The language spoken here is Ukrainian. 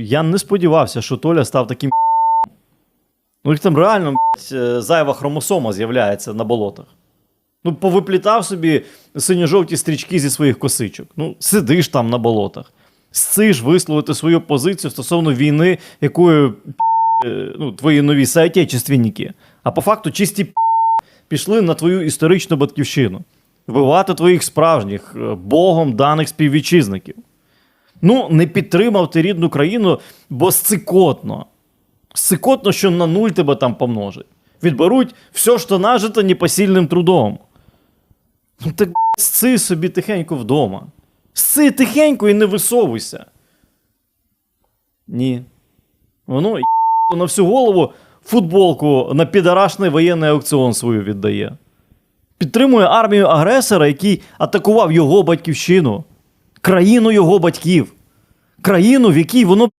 я не сподівався, що Толя став таким. Ну, їх там реально блядь, е, зайва хромосома з'являється на болотах. Ну, повиплітав собі синьо-жовті стрічки зі своїх косичок. Ну, сидиш там на болотах. Сциш висловити свою позицію стосовно війни, якою е, ну, твої нові соотечественники, а по факту чисті пішли на твою історичну батьківщину. Вбивати твоїх справжніх, е, Богом даних співвітчизників. Ну, не підтримав ти рідну країну, бо сцикотно. Сцикотно, що на нуль тебе там помножить. Відберуть все, що нажито непосильним трудом. Ну так сци собі тихенько вдома. Сци тихенько і не висовуйся. Ні. Воно на всю голову футболку на підарашний воєнний аукціон свою віддає. Підтримує армію агресора, який атакував його батьківщину, країну його батьків, країну, в якій воно